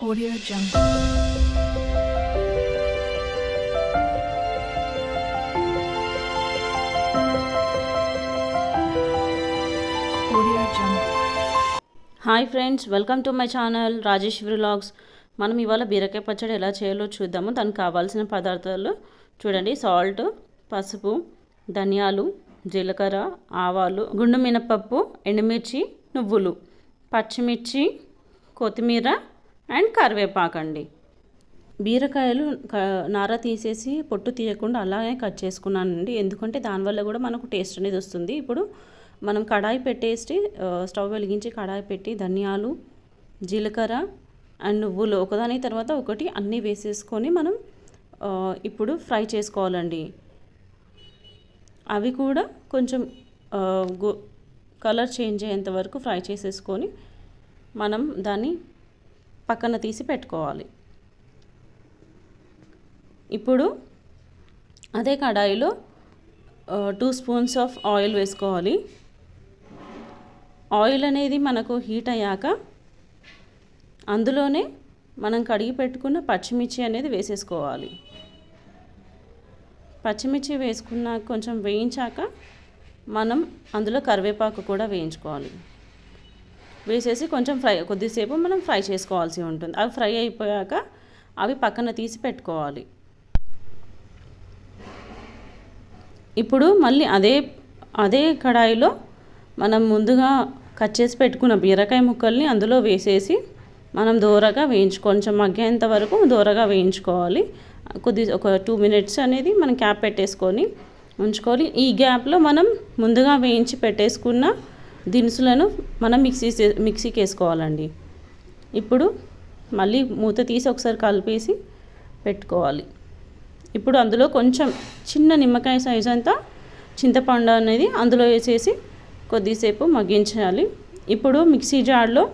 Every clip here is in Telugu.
Audio Jungle. Audio Jungle. Hi friends welcome to my channel Rajeshwari vlogs మనం ఇవాళ బీరకాయ పచ్చడి ఎలా చేయాలో చూద్దాము దానికి కావాల్సిన పదార్థాలు చూడండి సాల్ట్ పసుపు ధనియాలు జీలకర్ర ఆవాలు గుండు మినపప్పు ఎండుమిర్చి నువ్వులు పచ్చిమిర్చి కొత్తిమీర అండ్ కరివేపాకండి బీరకాయలు క- నార తీసేసి పొట్టు తీయకుండా అలాగే కట్ చేసుకున్నానండి. ఎందుకంటే దానివల్ల కూడా మనకు టేస్ట్ అనేది వస్తుంది. ఇప్పుడు మనం కడాయి పెట్టేసి స్టవ్ వెలిగించి కడాయి పెట్టి ధనియాలు జీలకర్ర అండ్ నువ్వులు ఒకదాని తర్వాత ఒకటి అన్నీ వేసేసుకొని మనం ఇప్పుడు ఫ్రై చేసుకోవాలండి. అవి కూడా కొంచెం గో కలర్ చేంజ్ అయ్యేంత వరకు ఫ్రై చేసేసుకొని మనం దాన్ని పక్కన తీసి పెట్టుకోవాలి. ఇప్పుడు అదే కడాయిలో టూ స్పూన్స్ ఆఫ్ ఆయిల్ వేసుకోవాలి. ఆయిల్ అనేది మనకు హీట్ అయ్యాక అందులోనే మనం కడిగి పెట్టుకున్న పచ్చిమిర్చి అనేది వేసేసుకోవాలి. పచ్చిమిర్చి వేసుకున్నాక కొంచెం వేయించాక మనం అందులో కరివేపాకు కూడా వేయించుకోవాలి. వేసేసి కొంచెం ఫ్రై కొద్దిసేపు మనం ఫ్రై చేసుకోవాల్సి ఉంటుంది. అవి ఫ్రై అయిపోయాక అవి పక్కన తీసి పెట్టుకోవాలి. ఇప్పుడు మళ్ళీ అదే అదే కడాయిలో మనం ముందుగా కట్ చేసి పెట్టుకున్న బీరకాయ ముక్కల్ని అందులో వేసేసి మనం దూరగా వేయించు కొంచెం మగ్గేంత వరకు దూరగా వేయించుకోవాలి. కొద్ది ఒక టూ మినిట్స్ అనేది మనం క్యాప్ పెట్టేసుకొని ఉంచుకోవాలి. ఈ గ్యాప్లో మనం ముందుగా వేయించి పెట్టేసుకున్న దినుసులను మనం మిక్సీ మిక్సీకి వేసుకోవాలండి ఇప్పుడు మళ్ళీ మూత తీసి ఒకసారి కలిపేసి పెట్టుకోవాలి. ఇప్పుడు అందులో కొంచెం చిన్న నిమ్మకాయ సైజ్ అంతా చింతపండు అనేది అందులో వేసేసి కొద్దిసేపు మగ్గించాలి. ఇప్పుడు మిక్సీ జార్లో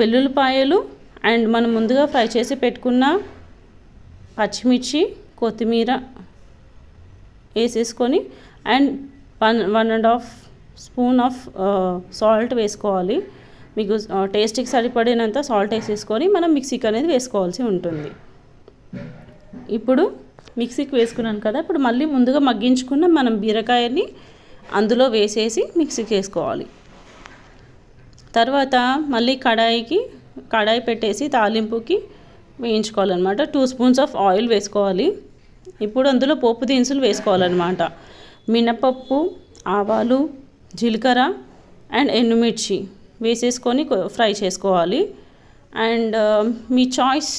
వెల్లుల్లిపాయలు అండ్ మనం ముందుగా ఫ్రై చేసి పెట్టుకున్న పచ్చిమిర్చి కొత్తిమీర వేసేసుకొని and one one and half spoon of salt వేసుకోవాలి. మీకు టేస్ట్కి సరిపడినంత సాల్ట్ వేసేసుకొని మనం మిక్సీకి అనేది వేసుకోవాల్సి ఉంటుంది. ఇప్పుడు మిక్సీకి వేసుకున్నాను కదా ఇప్పుడు మళ్ళీ ముందుగా మగ్గించుకున్న మనం బీరకాయని అందులో వేసేసి మిక్సీకి వేసుకోవాలి. తర్వాత మళ్ళీ కడాయికి కడాయి పెట్టేసి తాలింపుకి వేయించుకోవాలన్నమాట. టూ స్పూన్స్ ఆఫ్ ఆయిల్ వేసుకోవాలి. ఇప్పుడు అందులో పోపు దినుసులు వేసుకోవాలన్నమాట. మినపప్పు ఆవాలు జీలకర్ర అండ్ ఎండుమిర్చి వేసేసుకొని ఫ్రై చేసుకోవాలి. అండ్ మీ చాయిస్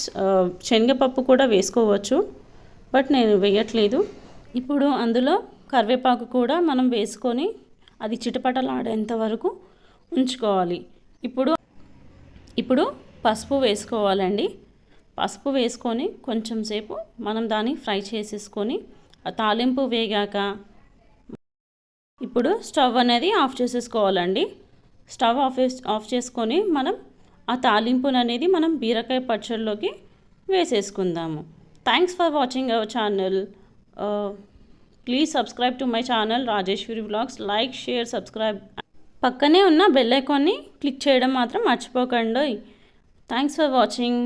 శనగపప్పు కూడా వేసుకోవచ్చు బట్ నేను వేయట్లేదు. ఇప్పుడు అందులో కరివేపాకు కూడా మనం వేసుకొని అది చిటపటలాడేంత వరకు ఉంచుకోవాలి. ఇప్పుడు ఇప్పుడు పసుపు వేసుకోవాలండి. పసుపు వేసుకొని కొంచెం సేపు మనం దాన్ని ఫ్రై చేసేసుకొని తాలింపు వేగాక ఇప్పుడు స్టవ్ అనేది ఆఫ్ చేసేసుకోవాలండి. స్టవ్ ఆఫ్ ఆఫ్ చేసుకొని మనం ఆ తాలింపును అనేది మనం బీరకాయ పచ్చడిలోకి వేసేసుకుందాము. Thanks for watching our channel please subscribe to my channel Rajeshwari blogs like share subscribe పక్కనే ఉన్న బెల్ ఐకాన్ని క్లిక్ చేయడం మాత్రం మర్చిపోకండి. Thanks for watching